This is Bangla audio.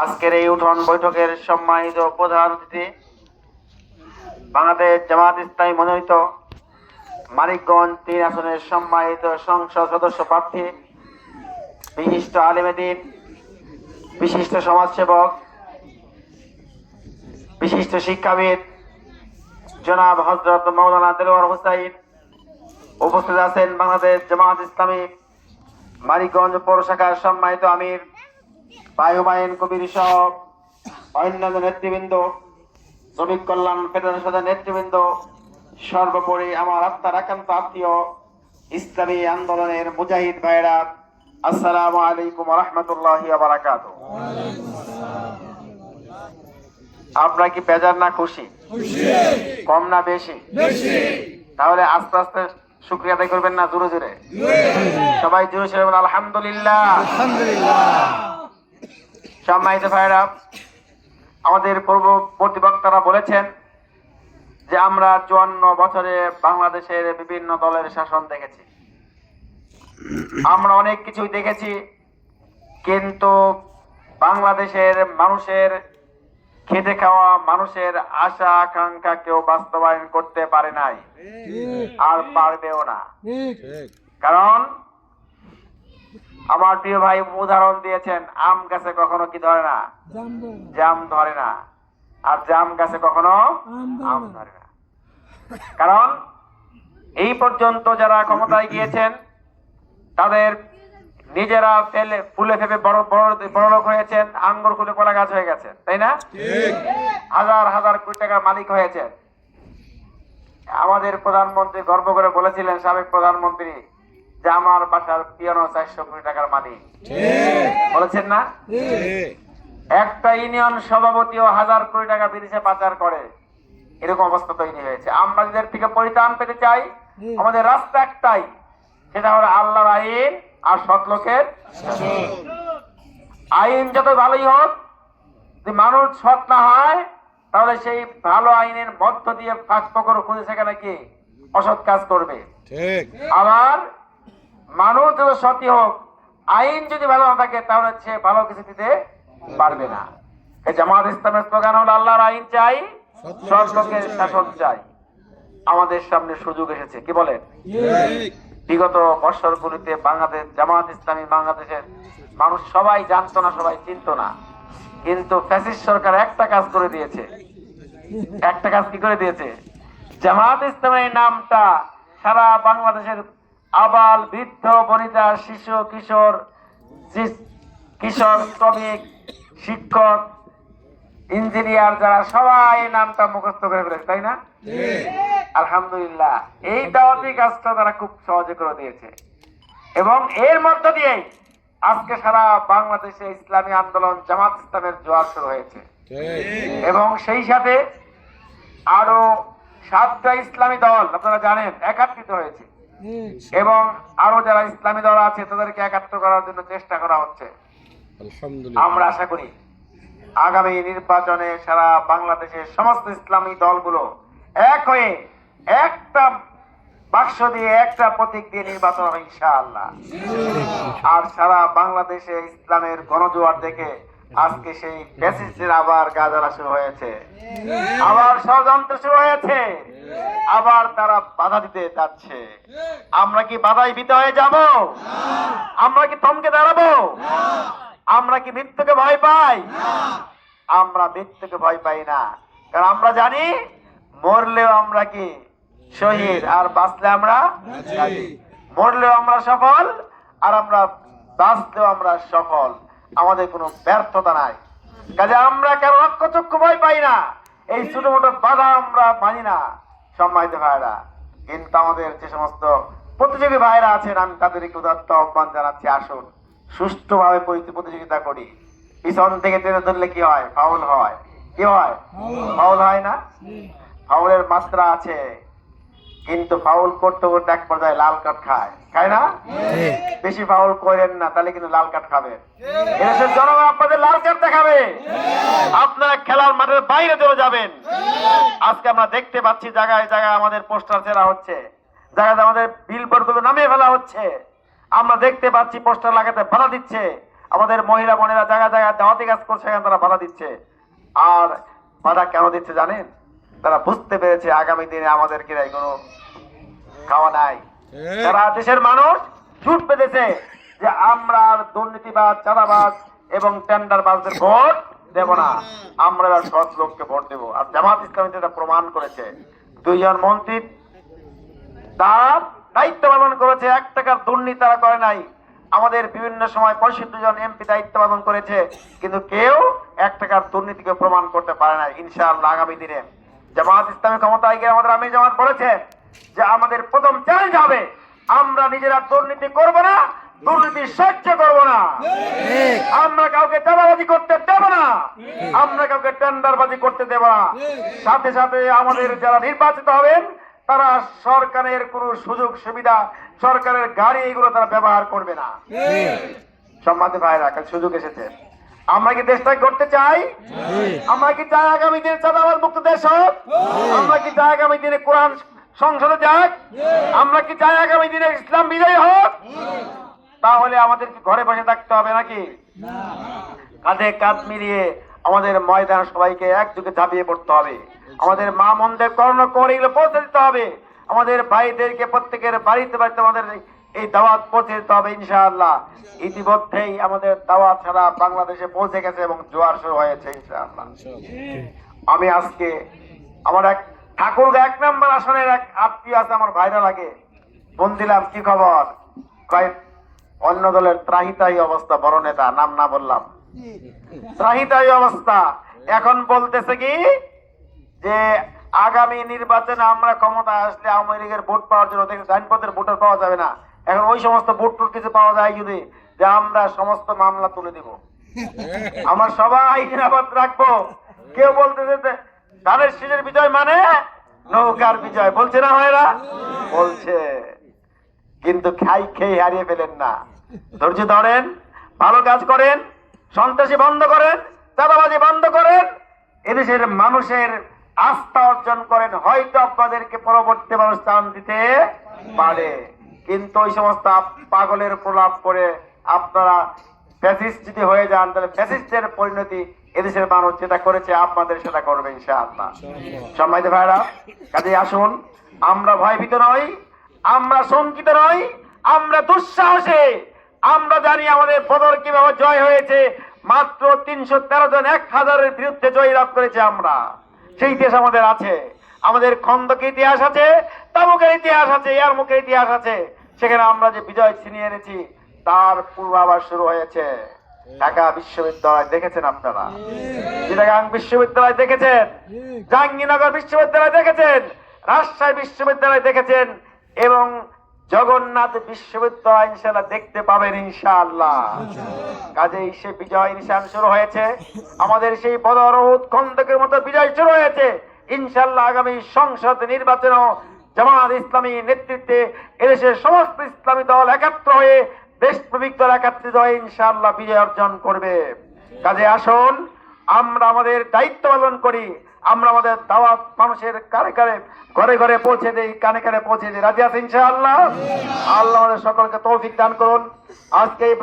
আজকের এই উঠোন বৈঠকের সম্মানিত প্রধান অতিথি, বাংলাদেশ জামাত ইসলামী মনোনীত মানিকগঞ্জ তিন আসনের সম্মানিত সংসদ সদস্য প্রার্থী, বিশিষ্ট আলেমেদিন বিশিষ্ট সমাজসেবক, বিশিষ্ট শিক্ষাবিদ জনাব হজরত মৌলানা দেলোয়ার হুসাইন উপস্থিত আছেন বাংলাদেশ জামাত ইসলামী মানিকগঞ্জ পৌরশাখার সম্মানিত আমির বায়ুবাহিন কবির সহ অন্যান্য নেতৃবৃন্দ শ্রমিক কল্যাণ ফেডারেশনের নেতৃবৃন্দ সর্বোপরি আমার আত্মার একান্ত আত্মীয় ইসলামী আন্দোলনের মুজাহিদ ভাইরা আসসালামু আলাইকুম রহমতুল্লাহ বারাকাত আপনারা কি বেজার না খুশি? কম না বেশি? তাহলে আস্তে আস্তে শুক্রিয়া আদায় করবেন না জোরে জোরে? সবাই জোরে বলেন আলহামদুলিল্লাহ। সম্মানিত ভাইরা আমাদের পূর্ববর্তী বক্তারা বলেছেন যে আমরা চুয়ান্ন বছরে বাংলাদেশের বিভিন্ন দলের শাসন দেখেছি। আমরা অনেক কিছুই দেখেছি কিন্তু বাংলাদেশের মানুষের খেতে খাওয়া মানুষের আশা আকাঙ্ক্ষা কেউ বাস্তবায়ন করতে পারে নাই। আর পারবেও না। কারণ আমার প্রিয় ভাই উদাহরণ দিয়েছেন আম গাছে কখনো কি ধরে না? জাম ধরে না। আর জাম গাছে কখনো আম ধরে না। কারণ এই পর্যন্ত যারা ক্ষমতায় গিয়েছেন তাদের নিজেরা ফেলে ফুলে ফেপে বড় বড় বড় লোক হয়েছেন আঙ্গুর খুলে কলা গাছ হয়ে গেছে তাই না? হাজার হাজার কোটি টাকার মালিক হয়েছেন। আমাদের প্রধানমন্ত্রী গর্ব করে বলেছিলেন সাবেক প্রধানমন্ত্রী যে আমার বাসার পিয়ানো চারশো কোটি টাকার মালিক। বলেছেন না? একটা ইউনিয়ন সভাপতিও হাজার কোটি টাকা বিদেশে পাচার করে। এরকম অবস্থা তৈরি হয়েছে। আমরা যাদের থেকে পরিত্রাণ পেতে চাই আমাদের রাস্তা একটাই সেটা হলো আল্লাহর আইন আর সৎ লোকের আইন যত ভালোই হোক যদি মানুষ সৎ না হয় তাহলে সেই ভালো আইনের মধ্য দিয়ে ফাঁক ফকর খুঁজে সেখানে কি অসৎ কাজ করবে। আবার মানুষ যত সতী হোক, আইন যদি ভালো না থাকে, তাহলে সে ভালো কিছু দিতে পারবে না। জামাত ইসলামের স্লোগান হলো, আল্লাহর আইন চাই লোকের শাসন চাই। আমাদের সামনে সুযোগ এসেছে। কি বলেন? বিগত বৎসরগুলিতে বাংলাদেশ, জামাত ইসলামী বাংলাদেশের মানুষ সবাই জানতো না, সবাই চিনত না। কিন্তু ফ্যাসিস্ট সরকার একটা কাজ করে দিয়েছে। একটা কাজ কি করে দিয়েছে? জামাত ইসলামের নামটা সারা বাংলাদেশের আবাল বৃদ্ধ বনিতা শিশু কিশোর কিশোর শ্রমিক শিক্ষক ইঞ্জিনিয়ার যারা সবাই নামটা মুখস্থ করে ফেলেছে তাই না? আলহামদুলিল্লাহ। এই দাওয়াতি কাজটা তারা খুব সহজে করে দিয়েছে। এবং এর মধ্য দিয়ে আজকে সারা বাংলাদেশে ইসলামী আন্দোলন জামাত ইসলামের জোয়ার শুরু হয়েছে। এবং সেই সাথে আরও সাতটা ইসলামী দল আপনারা জানেন একাত্রিত হয়েছে। এবং আরও যারা ইসলামী দল আছে তাদেরকে একাত্র করার জন্য চেষ্টা করা হচ্ছে। আমরা আশা করি আগামী নির্বাচনে সারা বাংলাদেশের সমস্ত ইসলামী দলগুলো এক হয়ে একটা বাক্স দিয়ে একটা প্রতীক দিয়ে নির্বাচন হবে ইনশাআল্লাহ। আর সারা বাংলাদেশে ইসলামের গণজোয়ার দেখে আজকে সেই ফ্যাসিস্টের আবার গাজারা শুরু হয়েছে। আবার ষড়যন্ত্র শুরু হয়েছে। আবার তারা বাধা দিতে যাচ্ছে। আমরা কি বাধাই দিতে হয়ে যাব? আমরা কি থমকে দাঁড়াবো? আমরা কি মৃত্যুকে ভয় পাই? আমরা মৃত্যুকে ভয় পাই না। কারণ আমরা জানি মরলেও আমরা কি শহীদ? আর বাঁচলে আমরা। মরলেও আমরা সফল আর আমরা বাঁচলেও আমরা সফল। আমাদের কোনো ব্যর্থতা নাই। কাজে আমরা কেন রক্ষচক্ষু ভয় পাই না? এই ছোট মোটো বাধা আমরা মানি না সম্মানিত ভাইরা কিন্তু আমাদের যে সমস্ত প্রতিযোগী ভাইরা আছেন আমি তাদেরকে উদাত্ত আহ্বান জানাচ্ছি আসুন। সুষ্ঠুভাবে পরি- প্রতিযোগিতা করি। পিছন থেকে টেনে ধরলে কি হয়? ফাউল হয়। কি হয়? ফাউল হয় না? ফাউলের মাত্রা আছে। কিন্তু ফাউল করতে করতে এক পর্যায়ে লাল কার্ড খায়। খায় না? বেশি ফাউল করেন না তাহলে কিন্তু লাল কার্ড খাবেন। এদেশের জনগণ আপনাদের লাল কার্ড দেখাবে। আপনারা খেলার মাঠের বাইরে চলে যাবেন। আজকে আমরা দেখতে পাচ্ছি জায়গায় জায়গায় আমাদের পোস্টার ছেড়া হচ্ছে। জায়গায় আমাদের বিলবোর্ডগুলো নামিয়ে ফেলা হচ্ছে। আমরা দেখতে পাচ্ছি পোস্টার লাগাতে বাধা দিচ্ছে। আমাদের মহিলা বোনেরা জায়গা জায়গায় দাওয়াতি কাজ করছে তারা বাধা দিচ্ছে। আর বাধা কেন দিচ্ছে জানেন? তারা বুঝতে পেরেছে আগামী দিনে আমাদের কিরাই কোনো খাওয়া নাই। সারা দেশের মানুষ জুট বেঁধেছে যে আমরা আর দুর্নীতিবাজ চাঁদাবাজ এবং টেন্ডারবাজদের ভোট দেব না। আমরা এবার সৎ লোককে ভোট দেব। আর জামাত ইসলামী এটা প্রমাণ করেছে দুইজন মন্ত্রী তার দায়িত্ব পালন করেছে এক টাকার দুর্নীতি তারা করে নাই। আমাদের বিভিন্ন সময় পঁয়ষট্টি জন এমপি দায়িত্ব পালন করেছে কিন্তু কেউ এক টাকার দুর্নীতিকে প্রমাণ করতে পারে না ইনশাআল্লাহ আগামী দিনে জামাত ইসলামী ক্ষমতায় গিয়ে আমাদের আমি জামাত বলেছে যে আমাদের প্রথম চ্যালেঞ্জ হবে আমরা নিজেরা দুর্নীতি করব না দুর্নীতি সহ্য করব না। আমরা কাউকে চাঁদাবাজি করতে দেব না আমরা কাউকে টেন্ডারবাজি করতে দেব না। সাথে সাথে আমাদের যারা নির্বাচিত হবেন তারা সরকারের কোনো সুযোগ সুবিধা সরকারের গাড়ি এগুলো তারা ব্যবহার করবে না। সম্মানিত ভাইরা সুযোগ এসেছে। আমরা কি দেশটাকে করতে চাই? আমরা কি চাই আগামী দিনে চাঁদাবাদ মুক্ত দেশ হোক? আমরা কি চাই আগামী দিনে কোরআন সংসদে যাক? আমরা কি চাই আগামী দিনে ইসলাম বিজয় হোক? তাহলে আমাদেরকে ঘরে বসে থাকতে হবে নাকি? কাঁধে কাঁধ মিলিয়ে আমাদের ময়দান সবাইকে একযোগে ঝাঁপিয়ে পড়তে হবে। আমাদের মা মন্দের কর্ণ করে এগুলো পৌঁছে দিতে হবে। আমাদের ভাইদেরকে প্রত্যেকের বাড়িতে বাড়িতে আমাদের এই দাওয়াত পৌঁছে দিতে হবে ইনশাআল্লাহ। ইতিমধ্যেই আমাদের দাওয়াত ছাড়া বাংলাদেশে পৌঁছে গেছে এবং জোয়ার শুরু হয়েছে ইনশাআল্লাহ। আমি আজকে আমার এক ঠাকুরগা এক নম্বর আসনের এক আত্মীয় আছে আমার ভাইরা লাগে। ফোন দিলাম কি খবর? কয় অন্য দলের ত্রাহিতাই অবস্থা বড় নেতা নাম না বললাম। ত্রাহিতাই অবস্থা। এখন বলতেছে কি যে আগামী নির্বাচনে আমরা ক্ষমতা আসলে আওয়ামী লীগের ভোট পাওয়ার জন্য দেখে ডাইনপথের ভোটার পাওয়া যাবে না। এখন ওই সমস্ত ভোট টোট কিছু পাওয়া যায় যদি যে আমরা সমস্ত মামলা তুলে দিব। আমরা সবাই নিরাপদ রাখব। কেউ বলতেছে যে ধানের শীষের বিজয় মানে নৌকার বিজয়। বলছে না ভাইরা? বলছে। কিন্তু খাই খেয়ে হারিয়ে ফেলেন না। ধৈর্য ধরেন ভালো কাজ করেন সন্ত্রাসী বন্ধ করেন চাঁদাবাজি বন্ধ করেন। এদেশের মানুষের আস্থা অর্জন করেন হয়তো আপনাদেরকে পরবর্তী মানুষ স্থান দিতে পারে। কিন্তু ওই সমস্ত পাগলের প্রলাপ করে আপনারা ফ্যাসিস্ট যদি হয়ে যান, তাহলে ফ্যাসিস্টের পরিণতি এদেশের মানুষ যেটা করেছে, আপনাদের সেটা করবে ইনশাআল্লাহ। সম্মানিত ভাইরা কাজে আসুন, আমরা ভয়ভীত নই, আমরা শঙ্কিত নই, আমরা দুঃসাহসে, আমরা জানি আমাদের বদর কীভাবে জয় হয়েছে, মাত্র তিনশো তেরো জন এক হাজারের বিরুদ্ধে জয় লাভ করেছে আমরা। সেই ইতিহাস আমাদের আছে, আমাদের খন্দকের ইতিহাস আছে তামুকের ইতিহাস আছে ইয়ারমুখের ইতিহাস আছে। সেখানে আমরা যে বিজয় ছিনিয়ে এনেছি, তার পূর্বাভাস শুরু হয়েছে। ঢাকা বিশ্ববিদ্যালয় দেখেছেন আপনারা? চিটাগাং বিশ্ববিদ্যালয় দেখেছেন? জাহাঙ্গীরনগর বিশ্ববিদ্যালয় দেখেছেন? রাজশাহী বিশ্ববিদ্যালয় দেখেছেন? এবং জগন্নাথ বিশ্ববিদ্যালয় ইনশাল্লাহ দেখতে পাবেন ইনশাআল্লাহ। কাজেই সে বিজয় নিশান শুরু হয়েছে। আমাদের সেই বদরউদ খন্দকের মতো বিজয় শুরু হয়েছে। ইনশাআল্লাহ আগামী সংসদ নির্বাচনেও জামাত ইসলামী নেতৃত্বে এদেশের সমস্ত ইসলামী দল একাত্র হয়ে দেশপ্রেমিক দল একাত্রিত হয়ে ইনশাআল্লাহ বিজয় অর্জন করবে। কাজে আসুন, আমরা আমাদের দায়িত্ব পালন করি। আমরা আমাদের দাওয়াত মানুষের কারে কারে ঘরে ঘরে পৌঁছে দিই, কানে কানে পৌঁছে দিই। রাজি আছে ইনশাআল্লাহ? আল্লাহ আমাদের সকলকে তৌফিক দান করুন। আজকে এই